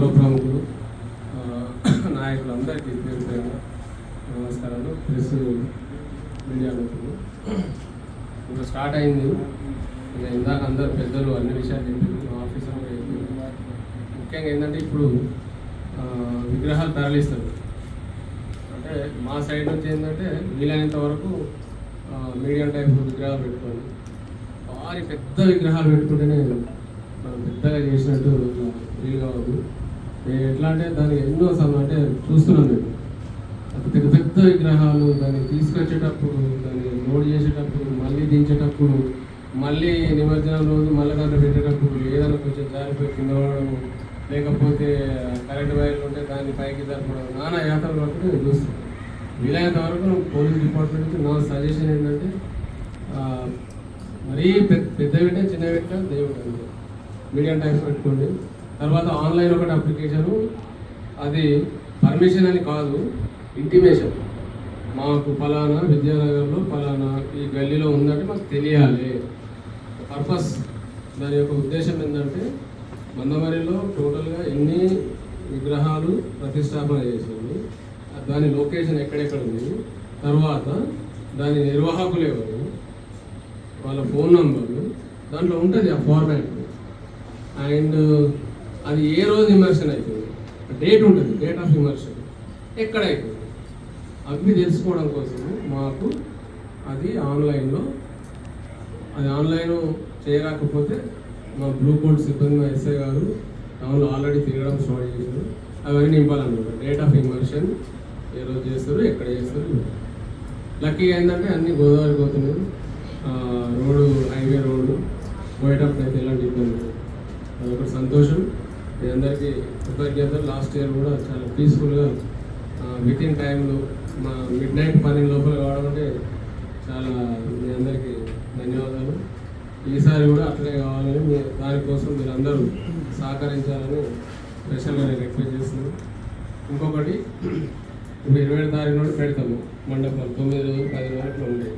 కుల ప్రముఖులు నాయకులందరికీ పేరు నమస్కారాలు. ప్రెస్ మీడియా మిత్రులు. ఇంకా స్టార్ట్ అయింది. ఇక ఇందాక అందరు పెద్దలు అన్ని విషయాలు చెప్పారు. ఆఫీసర్ ముఖ్యంగా ఏంటంటే ఇప్పుడు విగ్రహాలు తరలిస్తారు. అంటే మా సైడ్ నుంచి ఏంటంటే వీలైనంత వరకు మీడియం టైప్ విగ్రహాలు పెట్టుకోండి. భారీ పెద్ద విగ్రహాలు పెట్టుకుంటేనే మనం పెద్దగా చేసినట్టు వీలు కావద్దు. నేను ఎట్లా అంటే దాన్ని ఎన్నో సమయం అంటే చూస్తున్నాను నేను అది పెద్ద పెద్ద విగ్రహాలు దాన్ని తీసుకొచ్చేటప్పుడు దాన్ని లోడ్ చేసేటప్పుడు మళ్ళీ దించేటప్పుడు మళ్ళీ నిమజ్జనం రోజు మళ్ళీ దాంట్లో పెట్టేటప్పుడు ఏదైనా కొంచెం జారిపోయి కింద పడడం లేకపోతే కరెంట్ వైర్లు ఉంటే దాన్ని పైకి జరపడం నానా యాత్రలు పడుతుంది నేను చూస్తాను వీలైనంత వరకు పోలీస్ డిపార్ట్మెంట్ నుంచి నా సజెషన్ ఏంటంటే మరీ పెద్ద పెద్ద పెట్టే చిన్న పెట్టే దేవుడు. అంతే మీడియం టైమ్స్ పెట్టుకోండి. తర్వాత ఆన్లైన్ ఒకటి అప్లికేషను. అది పర్మిషన్ అని కాదు ఇంటిమేషన్. మాకు ఫలానా విద్యానగర్లో ఫలానా ఈ గల్లీలో ఉందంటే మాకు తెలియాలి. పర్పస్ దాని యొక్క ఉద్దేశం ఏంటంటే మందమరిలో టోటల్గా ఎన్ని విగ్రహాలు ప్రతిష్టాపన చేసింది దాని లొకేషన్ ఎక్కడెక్కడ ఉంది తర్వాత దాని నిర్వాహకులు ఎవరు వాళ్ళ ఫోన్ నంబర్లు దాంట్లో ఉంటుంది ఆ ఫార్మాట్ అండ్ అది ఏ రోజు ఇమర్షన్ అవుతుంది డేట్ ఉంటుంది డేట్ ఆఫ్ ఇమర్షన్ ఎక్కడ అవుతుంది అవి తెలుసుకోవడం కోసం మాకు అది ఆన్లైన్లో అది ఆన్లైన్ చేయరాకపోతే మా బ్లూ కోడ్ సిబ్బంది మా ఎస్ఐ గారు టౌన్లో ఆల్రెడీ తిరగడం స్టార్ట్ చేశారు. అవన్నీ నింపాలన్నమాట డేట్ ఆఫ్ ఇమర్షన్ ఏ రోజు చేస్తారు ఎక్కడ చేస్తారు లక్కీగా ఏంటంటే అన్ని గోదావరి పోతున్నాయి. రోడ్డు హైవే రోడ్డు పోయేటప్పుడు అయితే ఎలాంటి ఇబ్బంది లేదు. అదొక సంతోషం. మీ అందరికీ కృతజ్ఞతలు. లాస్ట్ ఇయర్ కూడా చాలా పీస్ఫుల్గా విత్ ఇన్ టైంలో మా మిడ్ నైట్ పని లోపల కావడం అంటే చాలా మీ అందరికీ ధన్యవాదాలు. ఈసారి కూడా అట్లే కావాలని మీ దానికోసం మీరు అందరూ సహకరించాలని స్పెషల్గా నేను రిక్వెస్ట్ చేస్తున్నాను. ఇంకొకటి ఇప్పుడు ఇరవై తారీఖు నుండి పెడతాము మండపం. తొమ్మిది రోజులు పది వరకు ఉండే.